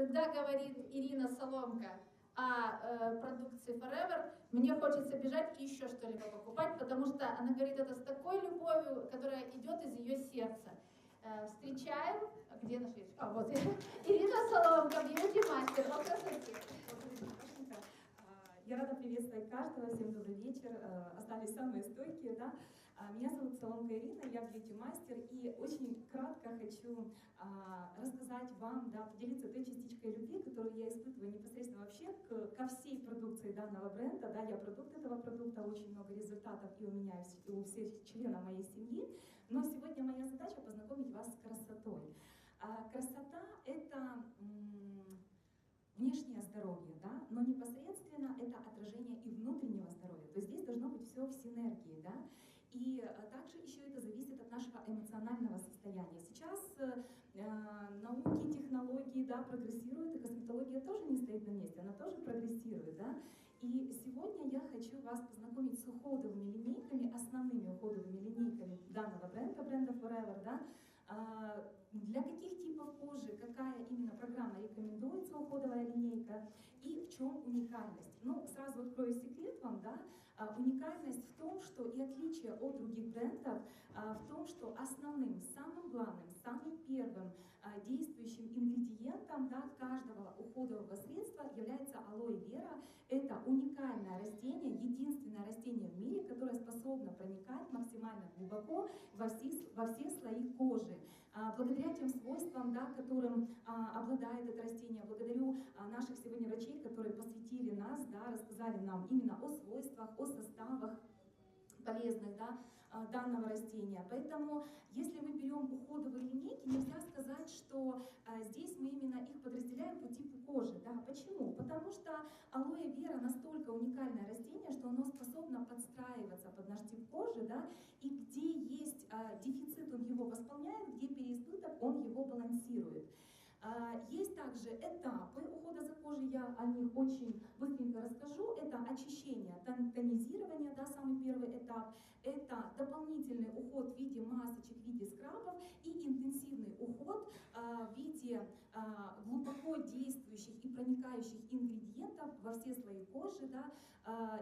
когда говорит Ирина Соломка о э, продукции Forever, мне хочется бежать и еще что-либо покупать, потому что она говорит это с такой любовью, которая идет из ее сердца. Э, встречаем, где наш? А, вот Ирина Соломка, бьюти-мастер, о красоте. Я рада приветствовать каждого, всем добрый вечер, э, остались самые стойкие, да. А, меня зовут Соломка Ирина, я бьюти-мастер, и очень кратко хочу а, рассказать вам, да, поделиться той частичкой любви, которую я испытываю непосредственно вообще к, ко всей продукции данного бренда, да, я продукт этого продукта, очень много результатов и у меня, и у всех членов моей семьи, но сегодня моя задача познакомить вас с красотой. А красота — это внешнее здоровье, да, но непосредственно это отражение и внутреннего здоровья. То есть здесь должно быть все в синергии, да. И э, также еще это зависит от нашего эмоционального состояния. Сейчас э, э, науки, технологии, да, прогрессируют, и косметология тоже не стоит на месте, она тоже прогрессирует, да. И сегодня я хочу вас познакомить с уходовыми линейками, основными уходовыми линейками данного бренда, бренда Forever, да, а, для каких типов кожи, какая именно программа рекомендуется уходовая линейка и в чем уникальность. Ну, сразу открою секрет вам, да, а, уникальность что и отличие от других брендов а, в том, что основным, самым главным, самым первым действующим ингредиентом да, каждого уходового средства является алоэ вера. Это уникальное растение, единственное растение в мире, которое способно проникать максимально глубоко во все, во все слои кожи. А, благодаря тем свойствам, да, которым а, обладает это растение, благодарю а, наших сегодня врачей, которые посвятили нас, да, рассказали нам именно о свойствах, о составах, полезных да, а, данного растения. Поэтому, если мы берем уходовые линейки, нельзя сказать, что а, здесь мы именно их подразделяем по типу кожи. Да. Почему? Потому что алоэ вера настолько уникальное растение, что оно способно подстраиваться под наш тип кожи, да, и где есть а, дефицит, он его восполняет, где переизбыток, он его балансирует. А, есть также этапы ухода за кожей, я о них очень быстренько расскажу. Это очищение, тонизирование, да, самый первый этап. Это дополнительный уход в виде масочек, в виде скрабов и интенсивный уход а, в виде а, глубоко действующих и проникающих ингредиентов во все слои кожи, да,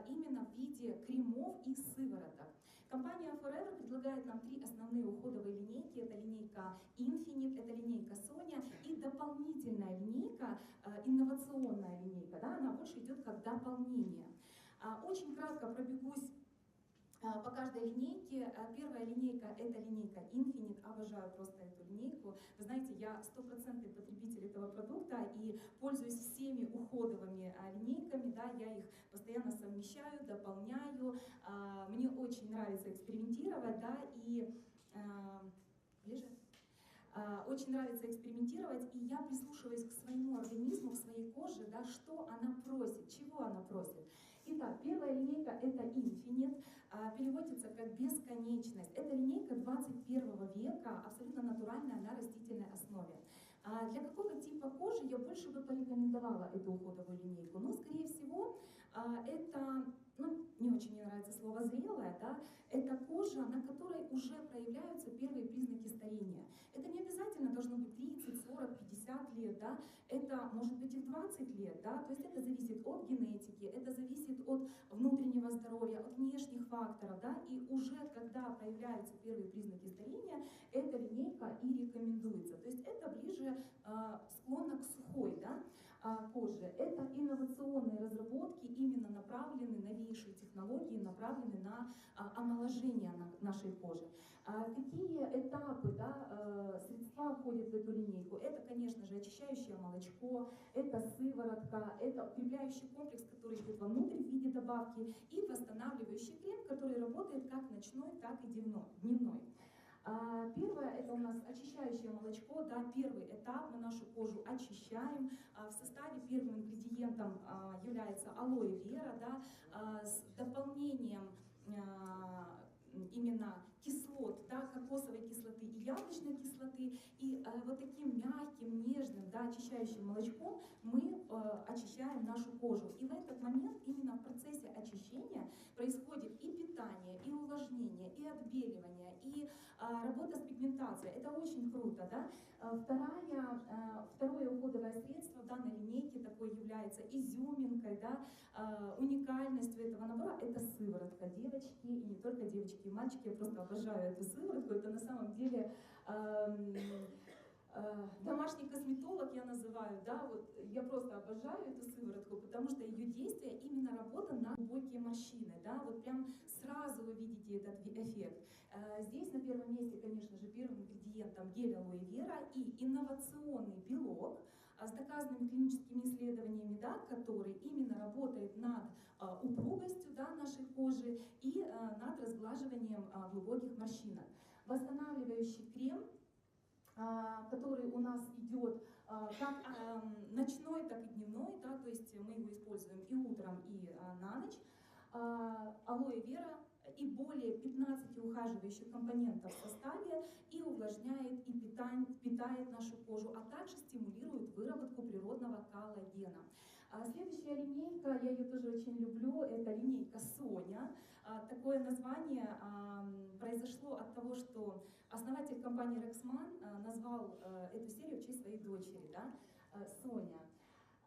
именно в виде кремов и сывороток. Компания Forever предлагает нам три основные уходовые линейки. Это линейка Infinite, это линейка Sonia и дополнительная линейка, э, инновационная линейка, да, она больше идет как дополнение. А, очень кратко пробегусь каждой линейке. Э, первая линейка — это линейка Infinite. Обожаю просто эту линейку. Вы знаете, я стопроцентный потребитель этого продукта и пользуюсь всеми уходовыми линейками. Да, я их постоянно совмещаю, дополняю. Мне очень нравится экспериментировать. Да, и ближе. А, очень нравится экспериментировать, и я прислушиваюсь к своему организму, к своей коже, да, что она просит, чего она просит. Итак, первая линейка это а, переводится как бесконечность. Это линейка 21 века, абсолютно натуральная на растительной основе. А для какого типа кожи я больше бы порекомендовала эту уходовую линейку? Ну, скорее всего, это ну, не очень мне нравится слово зрелая, да, это кожа, на которой уже проявляются первые признаки старения. Это не обязательно должно быть 30, 40, 50 лет, да, это может быть и в 20 лет, да, то есть это зависит от генетики, это зависит от внутреннего здоровья, от внешних факторов, да, и уже когда появляются первые признаки старения, эта линейка и рекомендуется. То есть это ближе э, склонна к сухой, да, э, коже. Это инновационные разработки, именно направлены на новейшие технологии направлены на а, омоложение нашей кожи. А какие этапы да, э, средства входят в эту линейку? Это, конечно же, очищающее молочко, это сыворотка, это укрепляющий комплекс, который идет вовнутрь добавки, и восстанавливающий крем, который работает как ночной, так и дневной. А, первое это у нас очищающее молочко, да, первый этап, мы нашу кожу очищаем. А, в составе первым ингредиентом а, является алоэ вера, да, с дополнением именно кислот, да, кокосовой кислоты и яблочной кислоты, и э, вот таким мягким, нежным, да, очищающим молочком мы э, очищаем нашу кожу. И в этот момент именно в процессе очищения происходит и питание, и увлажнение, и отбеливание, и э, работа с пигментацией. Это очень круто, да. Э, вторая, э, второе данном является изюминкой, да, э, уникальностью этого набора, это сыворотка. Девочки, и не только девочки и мальчики, я просто обожаю эту сыворотку. Это на самом деле э, домашний косметолог я называю, да, вот я просто обожаю эту сыворотку, потому что ее действие именно работа на глубокие морщины, да, вот прям сразу вы видите этот эффект. Э, здесь на первом месте, конечно же, первым ингредиентом гель алоэ вера и инновационный белок, а, с доказанными клиническими исследованиями, да, который именно работает над а, упругостью да, нашей кожи и а, над разглаживанием а, глубоких морщинок. Восстанавливающий крем, а, который у нас идет а, как а, ночной, так и дневной, да, то есть мы его используем и утром, и а, на ночь. А, алоэ вера и более 15 ухаживающих компонентов в составе и увлажняет и питает, питает нашу кожу, а также стимулирует выработку природного коллагена. А следующая линейка, я ее тоже очень люблю, это линейка Соня. А, такое название произошло от того, что основатель компании Rexman а, назвал а, эту серию в честь своей дочери, да, а, Соня.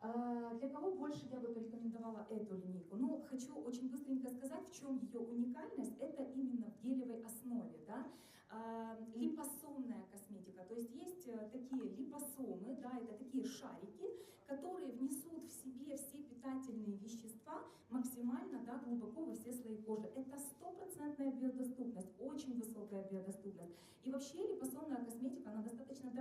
А, для кого больше я бы порекомендовала эту линейку? Ну, хочу очень быстренько сказать, в чем ее уникальность. Это именно в гелевой основе. Да? А, липосомная косметика. То есть есть э, такие липосомы, да, это такие шарики, которые внесут в себе все питательные вещества максимально да, глубоко во все слои кожи. Это стопроцентная биодоступность, очень высокая биодоступность. И вообще липосомная косметика, она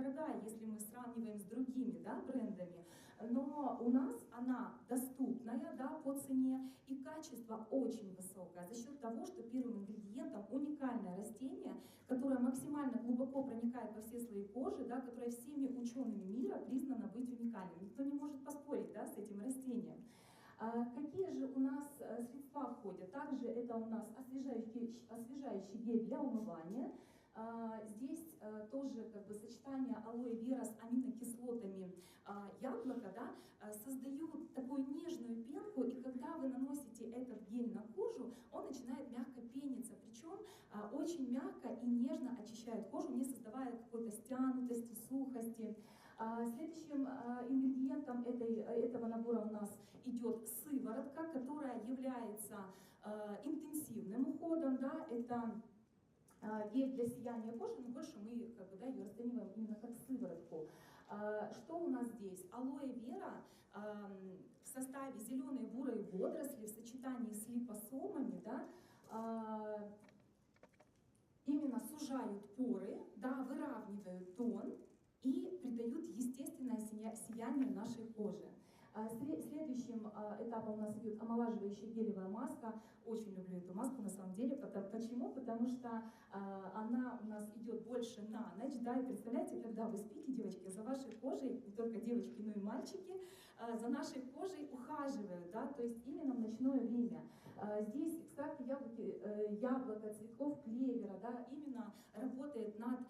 дорогая, если мы сравниваем с другими да, брендами но у нас она доступная да, по цене и качество очень высокое за счет того, что первым ингредиентом уникальное растение, которое максимально глубоко проникает во все слои кожи, да, которое всеми учеными мира признано быть уникальным. Никто не может поспорить да, с этим растением. А какие же у нас э, средства входят? Также это у нас освежающий, освежающий гель для умывания, а, здесь тоже как бы сочетание алоэ вера с аминокислотами а, яблока да, создают такую нежную пенку, и когда вы наносите этот гель на кожу, он начинает мягко пениться, причем очень мягко и нежно очищает кожу, не создавая какой-то стянутости, сухости. Следующим ингредиентом этой, этого набора у нас идет сыворотка, которая является интенсивным уходом. Да, это гель для сияния кожи, но больше мы как бы, да, ее расцениваем именно как сыворотку. А, что у нас здесь? Алоэ вера в составе зеленой бурой водоросли в сочетании с липосомами да, а, именно сужают поры, да, выравнивают тон и придают естественное сияние нашей кожи. А, следующим а, этапом у нас идет омолаживающая гелевая маска. Очень люблю эту маску на самом деле. Почему? Потому что а, она у нас идет больше на ночь. Да, и представляете, когда вы спите, девочки, за вашей кожей, не только девочки, но и мальчики, за нашей кожей ухаживают, да, то есть именно в ночное время. Здесь экстракт яблоки, э, яблока, цветков клевера, да, именно работает над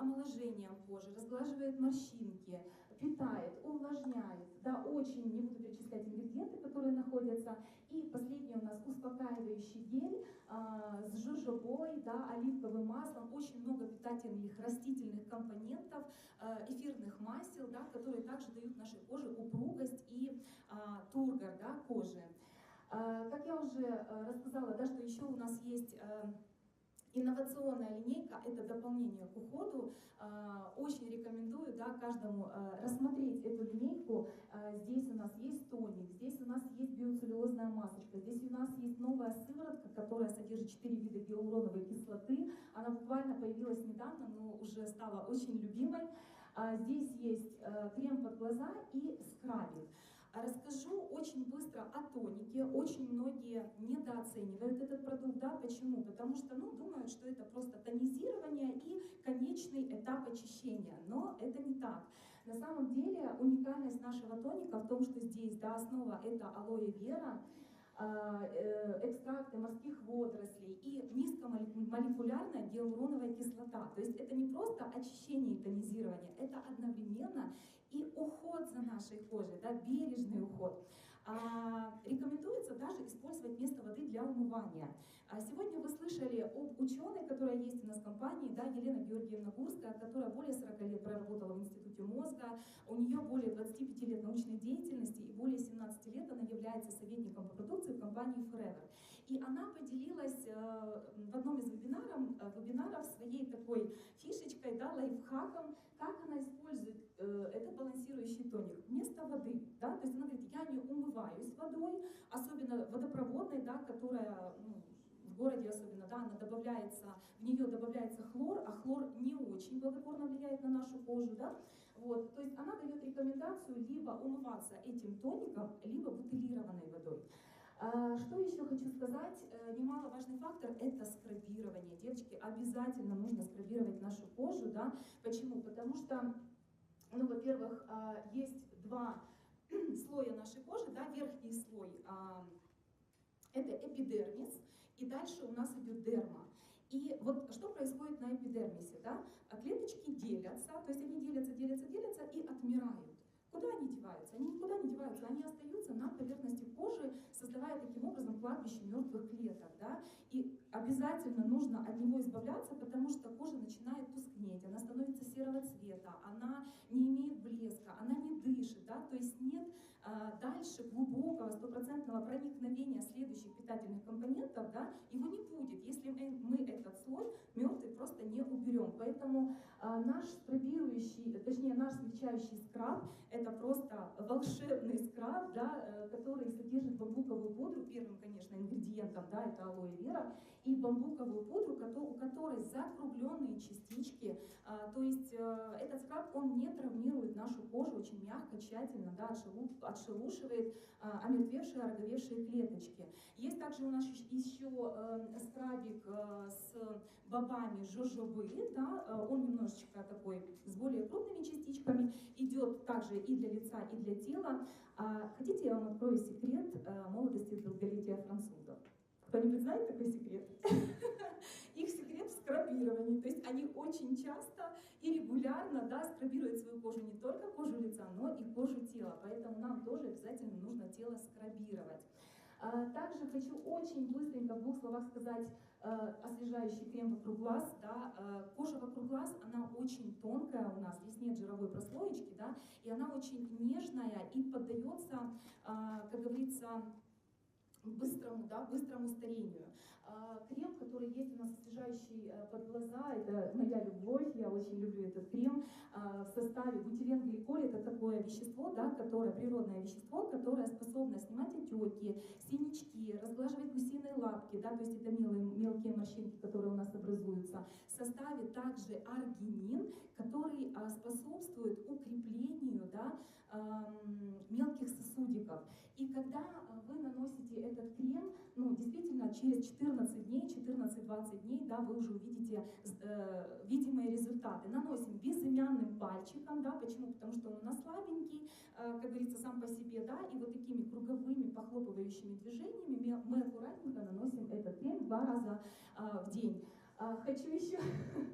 омоложением кожи, разглаживает морщинки, питает, увлажняет, да, очень, не буду перечислять ингредиенты, которые находятся. И последний у нас успокаивающий гель а, с жужобой, да, оливковым маслом, очень много питательных растительных компонентов, а, эфирных масел, да, которые также дают нашей коже упругость и а, тургор да, кожи. А, как я уже рассказала, да, что еще у нас есть а, Инновационная линейка – это дополнение к уходу. А, очень рекомендую да, каждому а, рассмотреть эту линейку. А, здесь у нас есть тоник, здесь у нас есть биоцеллюлозная масочка, здесь у нас есть новая сыворотка, которая содержит 4 вида гиалуроновой кислоты. Она буквально появилась недавно, но уже стала очень любимой. Здесь есть крем под глаза и скрабинг. Расскажу очень быстро о тонике. Очень многие недооценивают этот продукт. Да? Почему? Потому что ну, думают, что это просто тонизирование и конечный этап очищения. Но это не так. На самом деле уникальность нашего тоника в том, что здесь да, основа это алоэ вера, а, э, экстракты морских водорослей и низкомолекулярная гиалуроновая кислота. То есть это не просто очищение и тонизирование, это одновременно и уход за нашей кожей, да, бережный уход. А, Рекомендуется даже использовать вместо воды для умывания. А Сегодня вы слышали об ученой, которая есть у нас в компании, да, Елена Георгиевна Гурская, которая более 40 лет проработала в Институте мозга, у нее более 25 лет научной деятельности и более 17 лет она является советником по продукции в компании Forever. И она поделилась э, в одном из вебинаров, э, вебинаров своей такой фишечкой, да, лайфхаком, как она использует э, этот балансирующий тоник вместо воды. Да? То есть она говорит, я не умываюсь водой, особенно водопроводной, да, которая ну, в городе особенно, да, она добавляется, в нее добавляется хлор, а хлор не очень благотворно влияет на нашу кожу, да, вот, то есть она дает рекомендацию либо умываться этим тоником, либо бутылированной водой. А, Что еще хочу сказать? Э, Немаловажный фактор – это скрабирование. Девочки, обязательно нужно скрабировать нашу кожу, да? Почему? Потому что, ну, во-первых, а, есть два слоя нашей кожи, да, верхний слой а, – это эпидермис, и дальше у нас идет дерма. И вот что происходит на эпидермисе, да? А Клеточки делятся, то есть они делятся, делятся, делятся и отмирают. Куда они деваются? Они никуда не деваются, они остаются на поверхности кожи, создавая таким образом кладбище мертвых клеток. Да? И обязательно нужно от него избавляться, потому что кожа начинает тускнеть, она становится серого цвета, она не имеет блеска, она не дышит, да? то есть нет а, дальше глубокого стопроцентного проникновения следующих питательных компонентов, да, его не будет, если мы, мы этот слой мертвый просто не уберем. Поэтому а, наш скрабирующий, точнее смягчающий скраб, это просто волшебный скраб, да, э, который содержит бамбуковую пудру, первым, конечно, ингредиентом, да, это алоэ вера, и бамбуковую пудру, у которой закругленные частички, а, то есть э, этот скраб, он не травмирует нашу кожу очень мягко, тщательно, да, отшелу- отшелушивает а, омертвевшие, ороговевшие клеточки. Есть также у нас еще, э, скрабик с бобами жожобы, да, он немножечко такой с более частичками, идет также и для лица, и для тела. А хотите, я вам открою секрет э, молодости и долголетия французов? Кто-нибудь знает такой секрет? Их секрет в скрабировании. То есть они очень часто и регулярно да, скрабируют свою кожу, не только кожу лица, но и кожу тела. Поэтому нам тоже обязательно нужно тело скрабировать. А, Также хочу очень быстренько в двух словах сказать освежающий крем вокруг глаз. Да. Э, Кожа вокруг глаз, она очень тонкая у нас, здесь нет жировой прослоечки, да, и она очень нежная и поддается, а, как говорится, быстрому, да, быстрому старению. А, Крем, который есть у нас освежающий э, под глаза, это моя любовь, я очень люблю этот крем. А, В составе бутиленгликоль это такое вещество, да, которое, природное вещество, которое способно снимать отеки, синячки, разглаживать гусиные лапки, да, то есть это мелые, мелкие морщинки, которые у нас образуются. В составе также аргинин, который а, способствует укреплению да, мелких сосудиков. И когда а, вы наносите этот крем, ну, действительно, через 14 дней, 14-20 дней, да, вы уже увидите э, видимые результаты. Наносим безымянным пальчиком, да, почему? Потому что он у нас слабенький, э, как говорится, сам по себе, да, и вот такими круговыми похлопывающими движениями мы, аккуратненько наносим этот крем два раза а, в день. А, хочу еще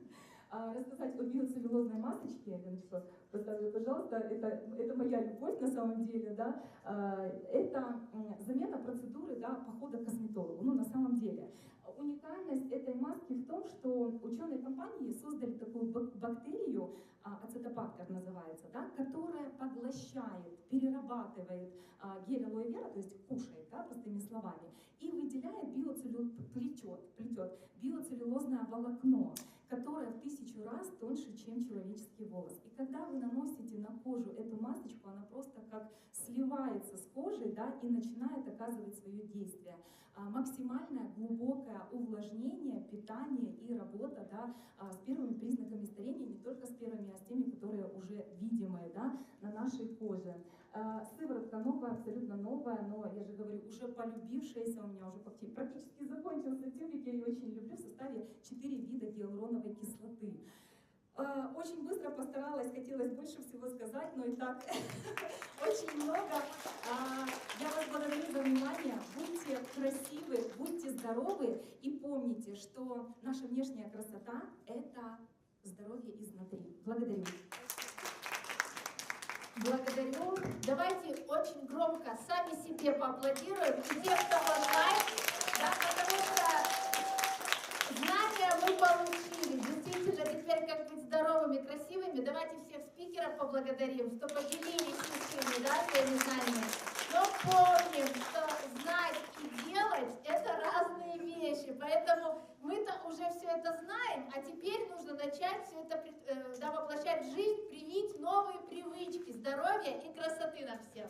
рассказать о биоцеллюлозной масочке. Леночка, поставлю, пожалуйста. Это, это моя любовь на самом деле. Да? А, Это замена процедуры да, похода к косметологу. Ну, на самом деле. Уникальность этой маски в том, что ученые компании создали такую бак- бактерию, а, ацетобактер называется, да, которая поглощает, перерабатывает а, гель алоэ вера, то есть кушает, да, простыми словами, и выделяет биоцеллю... плетет, плетет биоцеллюлозное волокно, которое в тысячу раз тоньше, чем человеческий волос. И когда вы наносите на кожу эту масочку, она просто как сливается с кожей, да, и начинает оказывать свое действие. А, максимальное глубокое увлажнение, питание и работа, да, а, с первыми признаками старения, не только с первыми, а с теми, которые уже видимые, да, на нашей коже. А, Сыворотка новая, абсолютно новая, но, я же говорю, уже полюбившаяся у меня уже практи- практически закончился тюбик, я ее очень люблю, составе 4 вида гиалуроновой кислоты. А, Очень быстро постаралась, хотелось больше всего сказать, но и так очень много. А, Я вас благодарю за внимание. Будьте красивы, будьте здоровы и помните, что наша внешняя красота – это здоровье изнутри. Благодарю. Благодарю. Давайте очень громко сами себе поаплодируем, и те, кто онлайн, мы-то уже все это знаем, а теперь нужно начать все это э, да, воплощать в жизнь, привить новые привычки здоровья и красоты на всем.